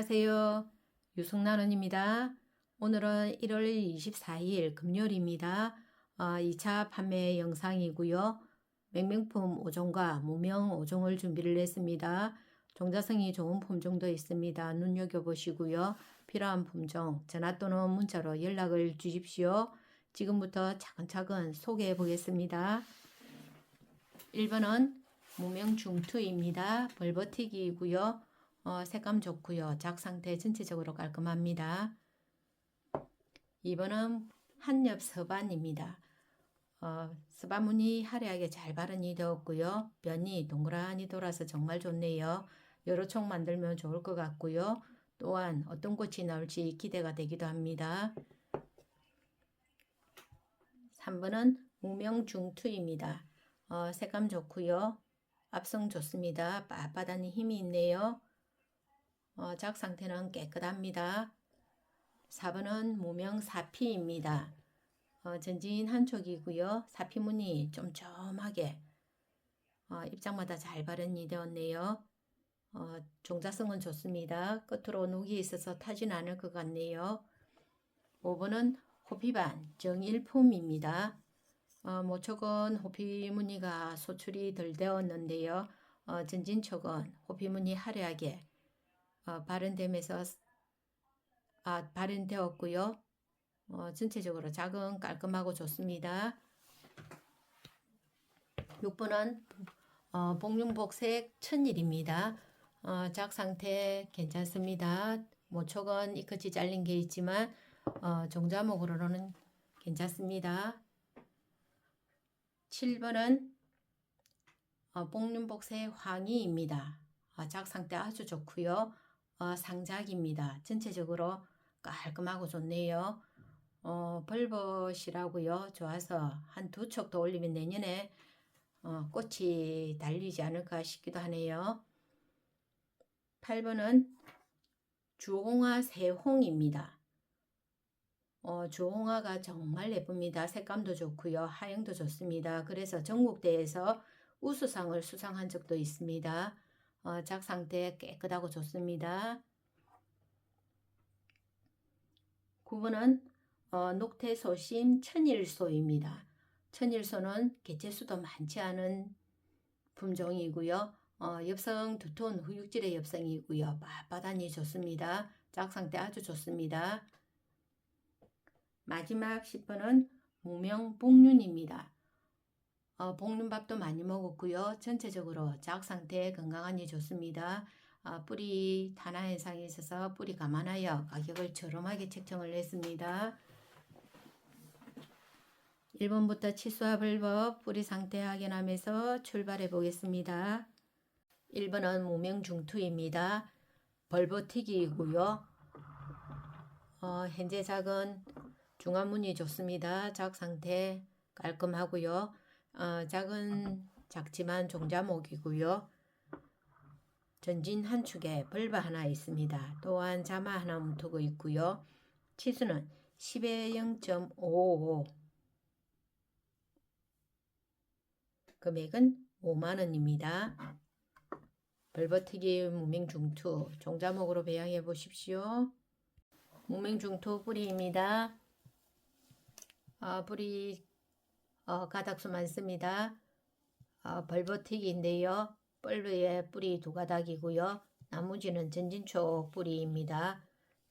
안녕하세요. 유승란원입니다. 오늘은 1월 24일 금요일입니다. 어, 2차 판매 영상이고요. 맹명품 5종과 무명 5종을 준비를 했습니다. 종자성이 좋은 품종도 있습니다. 눈여겨보시고요. 필요한 품종 전화 또는 문자로 연락을 주십시오. 지금부터 차근차근 소개해 보겠습니다. 1번은 무명 중투입니다. 벌버티기이고요. 어, 색감 좋고요. 작 상태 전체적으로 깔끔합니다. 2번은 한엽 서반입니다. 어, 서반무늬 화려하게 잘 발현이 되었고요. 변이 동그라니 돌아서 정말 좋네요. 여러 총 만들면 좋을 것 같고요. 또한 어떤 꽃이 나올지 기대가 되기도 합니다. 3번은 무명중투입니다. 어, 색감 좋고요. 앞성 좋습니다. 빳빳한 힘이 있네요. 어, 작 상태는 깨끗합니다. 4번은 무명 사피입니다. 어, 전진 한쪽이고요. 사피무늬 쫌쫌하게 어, 입장마다 잘 발현이 되었네요. 어, 종자성은 좋습니다. 끝으로 녹이 있어서 타진 않을 것 같네요. 5번은 호피반 정일품입니다. 어, 모촉은 호피 무늬가 소출이 덜 되었는데요. 어, 전진촉은 호피 무늬 화려하게 어, 발현되면서 아, 발현되었고요. 어, 전체적으로 작은 깔끔하고 좋습니다. 6번은 어, 복륜복색 천일입니다. 어, 작 상태 괜찮습니다. 모촉은 이끝이 잘린 게 있지만 어, 종자목으로는 괜찮습니다. 7번은 어, 복륜복색 황희입니다. 어, 작 상태 아주 좋고요. 어, 상작입니다. 전체적으로 깔끔하고 좋네요. 어, 벌벗이라고요. 좋아서 한두척더 올리면 내년에 어, 꽃이 달리지 않을까 싶기도 하네요. 8번은 주홍화 새홍입니다. 어, 주홍화가 정말 예쁩니다. 색감도 좋고요. 하영도 좋습니다. 그래서 전국대회에서 우수상을 수상한 적도 있습니다. 어, 작 상태 깨끗하고 좋습니다. 9번은 어, 녹태 소심 천일소입니다. 천일소는 개체수도 많지 않은 품종이고요. 어, 엽성 두톤 후육질의 엽성이고요. 빳빳하니 좋습니다. 작 상태 아주 좋습니다. 마지막 10번은 무명 복륜입니다. 어, 볶는 밥도 많이 먹었고요. 전체적으로 작 상태 건강하니 좋습니다. 어, 뿌리 탄화 현상이 있어서 뿌리 감안하여 가격을 저렴하게 책정을 했습니다. 1번부터 치수와 불법 뿌리 상태 확인하면서 출발해 보겠습니다. 1번은 무명 중투입니다. 벌버튀기이고요. 어, 현재 작은 중화문이 좋습니다. 작 상태 깔끔하고요. 어, 작은 작지만 종자목이고요. 전진 한 축에 벌바 하나 있습니다. 또한 자마 하나 뭉투고 있고요. 치수는 10에 0.55 금액은 5만원입니다. 벌버티기 무명중투 종자목으로 배양해 보십시오. 무명중투 뿌리입니다. 어, 뿌리 어, 가닥수 많습니다. 어, 벌버티기인데요. 뻘브의 뿌리 두 가닥이고요. 나머지는 전진촉 뿌리입니다.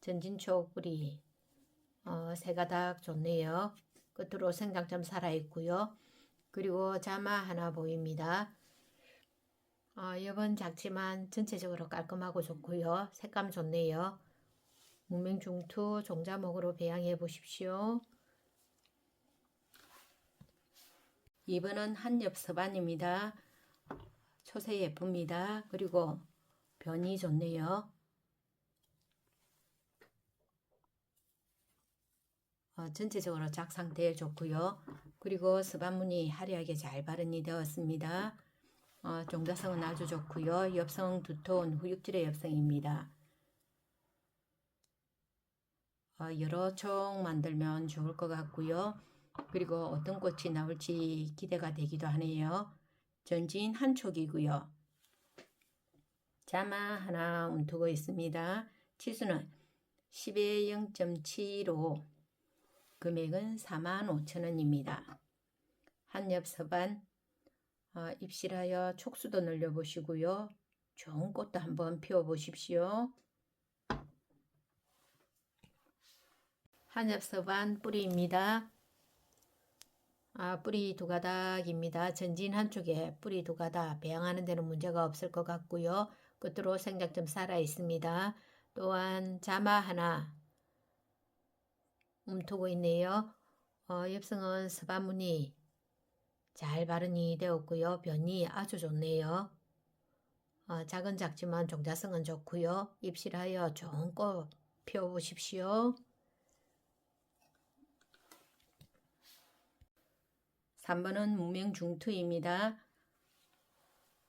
전진촉 뿌리 어, 세 가닥 좋네요. 끝으로 생장점 살아있고요. 그리고 자마 하나 보입니다. 어, 여번 작지만 전체적으로 깔끔하고 좋고요. 색감 좋네요. 무명중투 종자목으로 배양해 보십시오. 2번은 한엽 서반입니다. 초세 예쁩니다. 그리고 변이 좋네요. 어, 전체적으로 작 상태 좋고요. 그리고 서반문이 화려하게 잘 발현이 되었습니다. 어, 종자성은 아주 좋고요. 엽성 두톤 후육질의 엽성입니다. 어, 여러 총 만들면 좋을 것 같고요. 그리고 어떤 꽃이 나올지 기대가 되기도 하네요. 전진 한 촉이고요. 자마 하나 움트고 있습니다. 치수는 10의 0.75 금액은 45,000원입니다. 한엽 서반 어, 입실하여 촉수도 늘려보시고요. 좋은 꽃도 한번 피워보십시오. 한엽 서반 뿌리입니다. 아, 뿌리 두 가닥입니다. 전진 한쪽에 뿌리 두 가닥 배양하는 데는 문제가 없을 것 같고요. 끝으로 생장 좀 살아 있습니다. 또한 자마 하나 움트고 있네요. 어, 엽성은 서반무늬 잘 발현이 되었고요. 변이 아주 좋네요. 어, 작은 작지만 종자성은 좋고요. 입실하여 좋은 꽃 피워보십시오. 3번은 무명중투입니다.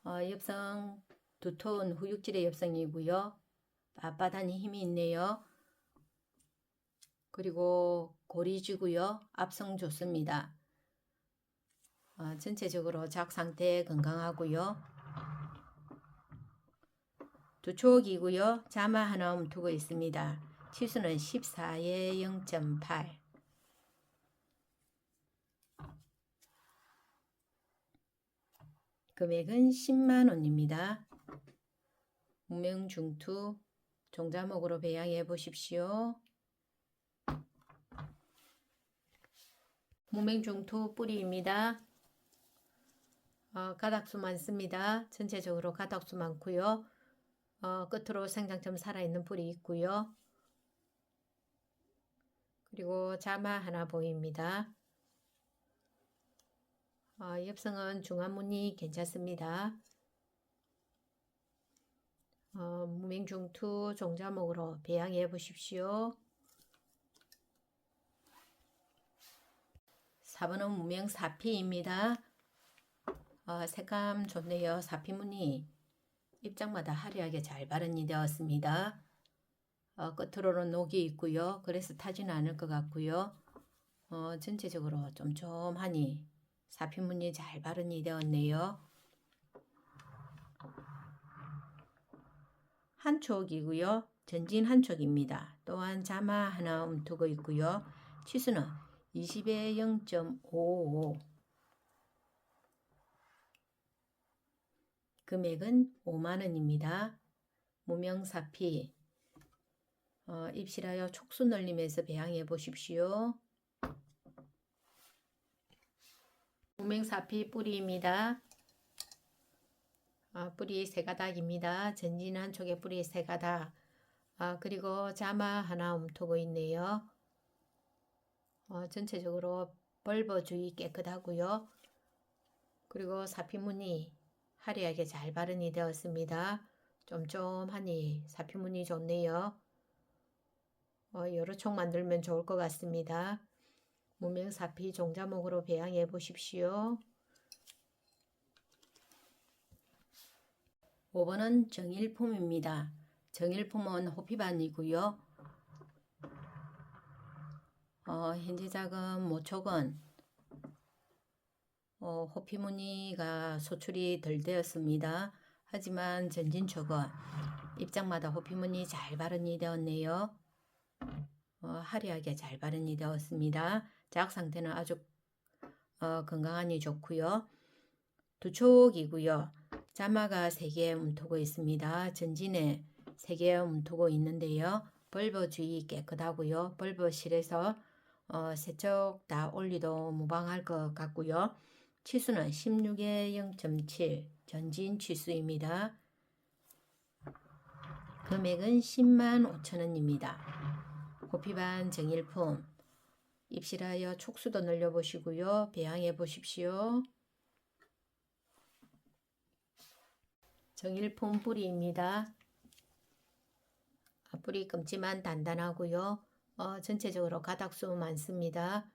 어, 엽성 두터운 후육질의 엽성이고요. 빳빳하니 힘이 있네요. 그리고 고리지고요. 앞성 좋습니다. 어, 전체적으로 작 상태 건강하고요. 두촉이고요. 자마 하나 움트고 있습니다. 치수는 14에 0.8 금액은 10만 원입니다. 무명중투 종자목으로 배양해 보십시오. 무명중투 뿌리입니다. 어, 가닥수 많습니다. 전체적으로 가닥수 많고요. 어, 끝으로 생장점 살아있는 뿌리 있고요. 그리고 자마 하나 보입니다. 어, 엽성은 중화무늬 괜찮습니다. 어, 무명중투 종자목으로 배양해 보십시오. 4번은 무명 사피입니다. 어, 색감 좋네요. 사피무늬 입장마다 화려하게 잘 발현이 되었습니다. 어, 끝으로는 녹이 있고요. 그래서 타지는 않을 것 같고요. 어, 전체적으로 쫌쫌하니 사피무늬 잘 발현이 되었네요. 한 촉이고요. 전진 한 촉입니다. 또한 자마 하나 움트고 있고요. 치수는 20에 0.55 금액은 5만원입니다. 무명사피 어, 입실하여 촉수 늘림에서 배양해 보십시오. 무명사피 뿌리입니다. 아, 뿌리 세 가닥입니다. 전진 한쪽에 뿌리 세 가닥. 아, 그리고 자마 하나 움트고 있네요. 어, 전체적으로 벌버 주위 깨끗하고요. 그리고 사피무늬 화려하게 잘 발현이 되었습니다. 쫌쫌하니 사피무늬 좋네요. 어, 여러 총 만들면 좋을 것 같습니다. 무명사피 종자목으로 배양해 보십시오. 5번은 정일품입니다. 정일품은 호피반이고요. 어, 현재 자금 모촉은 어, 호피무늬가 소출이 덜 되었습니다. 하지만 전진촉은 입장마다 호피무늬 잘 발현이 되었네요. 어, 화려하게 잘 발현이 되었습니다. 작 상태는 아주 어, 건강하니 좋고요. 두촉이고요. 자마가 3개 움트고 있습니다. 전진에 3개 움트고 있는데요. 벌버 주위 깨끗하고요. 벌버실에서 어, 세척 다 올리도 무방할 것 같고요. 치수는 16에 0.7 전진 치수입니다. 금액은 10만 5천원입니다. 호피반 정일품 입실하여 촉수도 늘려보시고요. 배양해 보십시오. 정일품 뿌리입니다. 아, 뿌리 검지만 단단하고요. 어, 전체적으로 가닥수 많습니다.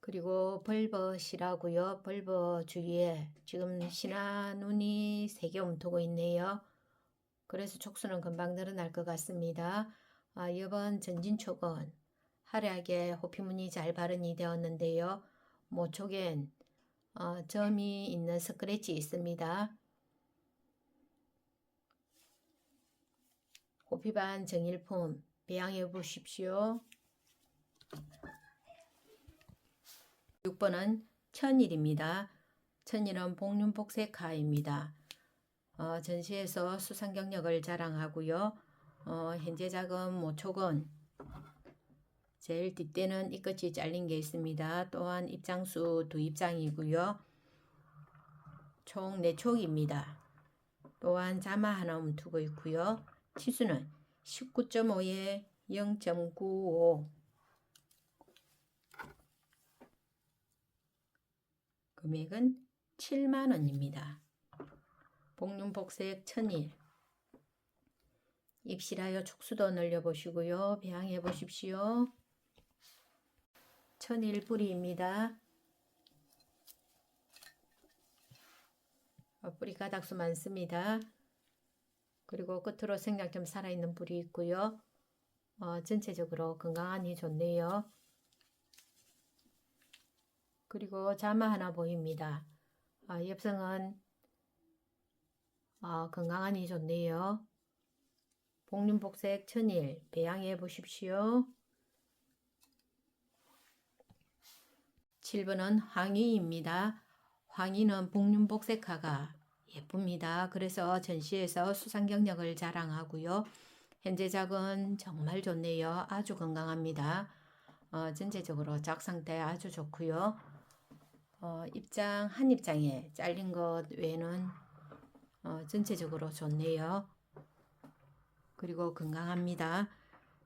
그리고 벌벗이라고요. 벌벗 주위에 지금 신화 눈이 3개 움트고 있네요. 그래서 촉수는 금방 늘어날 것 같습니다. 아, 이번 전진촉은 화려하게 호피무늬 잘 발현이 되었는데요. 모촉엔 어, 점이 있는 스크래치 있습니다. 호피반 정일품 배양해 보십시오. 6번은 천일입니다. 천일은 복륜복색화입니다. 어, 전시에서 수상 경력을 자랑하고요. 어, 현재 작은 모촉은 제일 뒷대는 이 끝이 잘린 게 있습니다. 또한 입장수 두 입장이고요. 총 4촉입니다. 또한 자마 하나 움투고 있고요. 치수는 19.5에 0.95 금액은 7만원입니다. 복륜복색 천일 입실하여 촉수도 늘려보시고요. 배양해 보십시오. 천일 뿌리입니다. 어, 뿌리 가닥수 많습니다. 그리고 끝으로 생장 좀 살아있는 뿌리 있고요. 어, 전체적으로 건강하니 좋네요. 그리고 자마 하나 보입니다. 아, 엽성은 아, 건강하니 좋네요. 복륜복색 천일 배양해 보십시오. 7번은 황희입니다. 황희는 복륜복색화가 예쁩니다. 그래서 전시에서 수상 경력을 자랑하고요. 현재 작은 정말 좋네요. 아주 건강합니다. 어, 전체적으로 작 상태 아주 좋고요. 어, 입장 한 입장에 잘린 것 외에는 어, 전체적으로 좋네요. 그리고 건강합니다.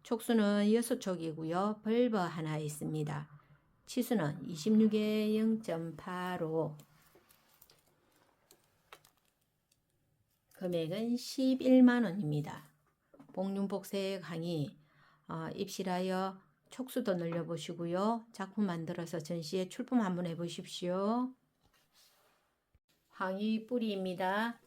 촉수는 6촉이고요. 벌버 하나 있습니다. 치수는 26에 0.85 금액은 11만원입니다. 복륜복색 항이 어, 입실하여 촉수도 늘려보시고요. 작품 만들어서 전시에 출품 한번 해보십시오. 항이 뿌리입니다.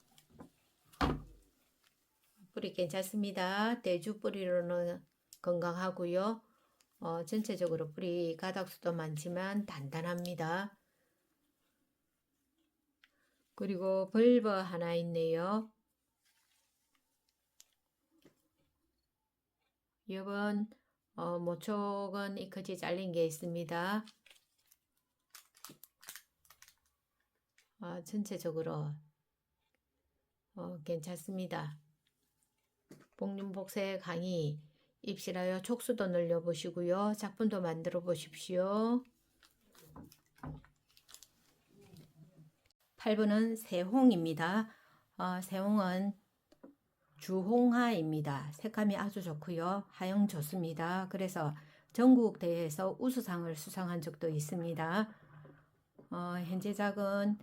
뿌리 괜찮습니다. 대주 뿌리로는 건강하고요. 어, 전체적으로 뿌리 가닥수도 많지만 단단합니다. 그리고 벌버 하나 있네요. 이번 어, 모촉은 이커지 잘린 게 있습니다. 어, 전체적으로 어, 괜찮습니다. 복륜복색 강의 입실하여 촉수도 늘려 보시고요. 작품도 만들어 보십시오. 8번은 새홍입니다. 어, 새홍은 주홍하입니다. 색감이 아주 좋고요. 하영 좋습니다. 그래서 전국 대회에서 우수상을 수상한 적도 있습니다. 어, 현재 작은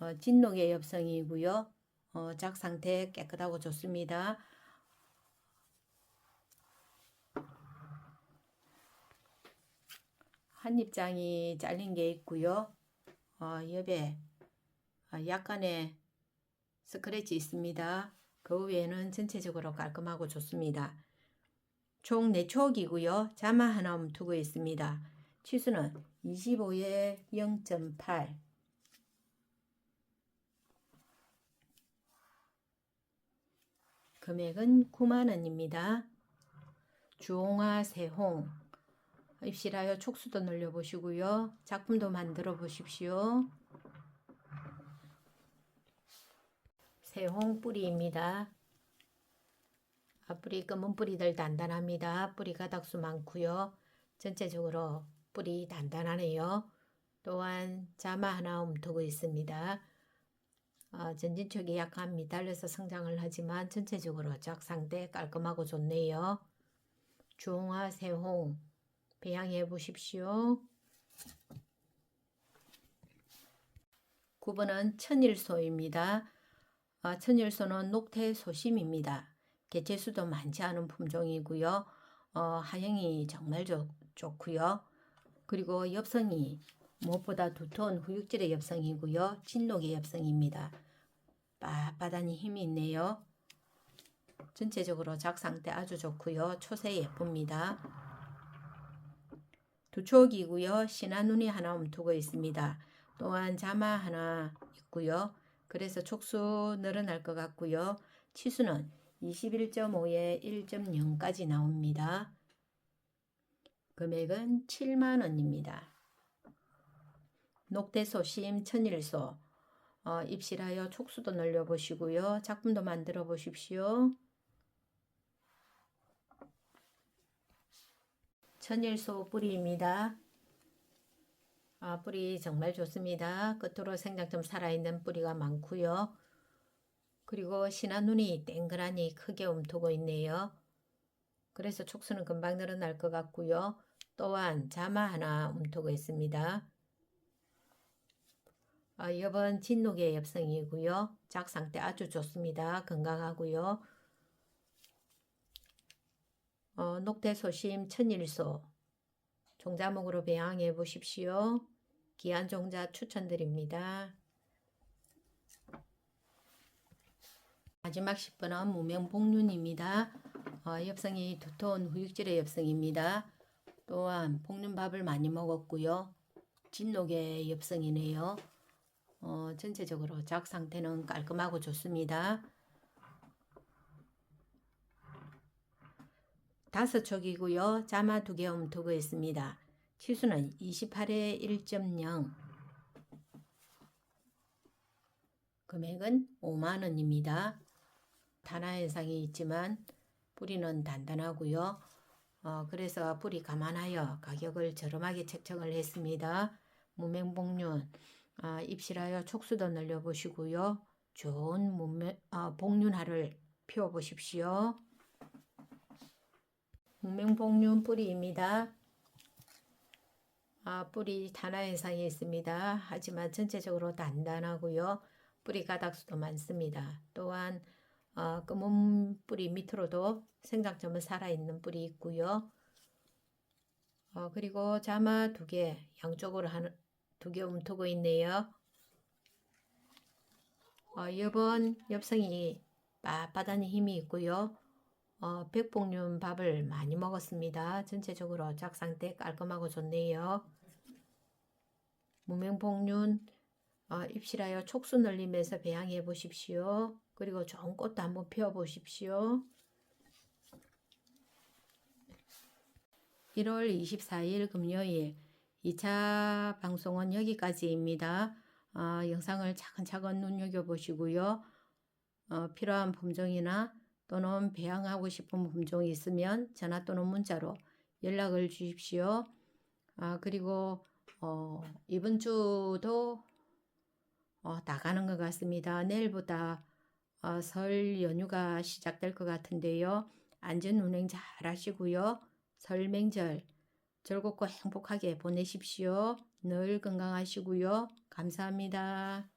어, 진녹의 엽성이고요. 어, 작 상태 깨끗하고 좋습니다. 한 입장이 잘린 게 있고요. 어, 옆에 어, 약간의 스크래치 있습니다. 그 외에는 전체적으로 깔끔하고 좋습니다. 총 4촉이고요. 자마 하나 움투고 있습니다. 치수는 25에 0.8 금액은 9만원입니다. 주홍화 새홍 입실하여 촉수도 늘려보시고요. 작품도 만들어 보십시오. 새홍 뿌리입니다. 앞뿌리 검은 뿌리들 단단합니다. 뿌리 가 닥수 많고요. 전체적으로 뿌리 단단하네요. 또한 자마 하나 움트고 있습니다. 어, 전진촉이 약간 미달려서 성장을 하지만 전체적으로 짝상대 깔끔하고 좋네요. 중화 새홍 배양해 보십시오. 9번은 천일소입니다. 어, 천일소는 녹태 소심입니다. 개체수도 많지 않은 품종이고요. 어, 하영이 정말 좋, 좋고요. 그리고 엽성이 무엇보다 두터운 후육질의 엽성이고요. 진녹의 엽성입니다. 빳빳하니 힘이 있네요. 전체적으로 작 상태 아주 좋고요. 초세 예쁩니다. 두 촉이고요. 신한눈이 하나 움트고 있습니다. 또한 자마 하나 있고요. 그래서 촉수 늘어날 것 같고요. 치수는 21.5에 1.0까지 나옵니다. 금액은 7만원입니다. 녹대 소심 천일소 어, 입실하여 촉수도 늘려보시고요. 작품도 만들어 보십시오. 천일소 뿌리입니다. 아, 뿌리 정말 좋습니다. 끝으로 생장점 살아있는 뿌리가 많고요. 그리고 신한눈이 땡그라니 크게 움트고 있네요. 그래서 촉수는 금방 늘어날 것 같고요. 또한 자마 하나 움트고 있습니다. 아, 이번 진녹의 엽성이고요. 작 상태 아주 좋습니다. 건강하고요. 어, 녹대소심 천일소 종자목으로 배양해 보십시오. 귀한 종자 추천드립니다. 마지막 10번은 무명복륜입니다. 어, 엽성이 두터운 후육질의 엽성입니다. 또한 볶는밥을 많이 먹었고요. 진녹의 엽성이네요. 어, 전체적으로 작 상태는 깔끔하고 좋습니다. 다섯 촉이고요. 자마 두개 움트고 있습니다. 치수는 28에 1.0 금액은 5만원입니다. 단아 현상이 있지만 뿌리는 단단하고요. 어, 그래서 뿌리 감안하여 가격을 저렴하게 책정을 했습니다. 무명복륜 아, 입실하여 촉수도 늘려보시고요. 좋은 무명, 아, 복륜화를 피워보십시오. 무명복륜 뿌리입니다. 아, 뿌리 단화 현상이 있습니다. 하지만 전체적으로 단단하고요. 뿌리 가닥수도 많습니다. 또한 어, 검은 뿌리 밑으로도 생장점은 살아있는 뿌리 있고요. 어, 그리고 자마 두 개 양쪽으로 두 개 움트고 있네요. 어, 이번 엽성이 빳빳한 힘이 있고요. 어, 백복륜 밥을 많이 먹었습니다. 전체적으로 작상때 깔끔하고 좋네요. 무명복륜 어, 입실하여 촉수 늘리면서 배양해 보십시오. 그리고 좋은 꽃도 한번 피워 보십시오. 1월 24일 금요일 2차 방송은 여기까지입니다. 어, 영상을 차근차근 눈여겨보시고요. 어, 필요한 품종이나 또는 배양하고 싶은 품종이 있으면 전화 또는 문자로 연락을 주십시오. 아, 그리고 어, 이번 주도 어, 나가는 것 같습니다. 내일부터 어, 설 연휴가 시작될 것 같은데요. 안전 운행 잘 하시고요. 설 맹절 즐겁고 행복하게 보내십시오. 늘 건강하시고요. 감사합니다.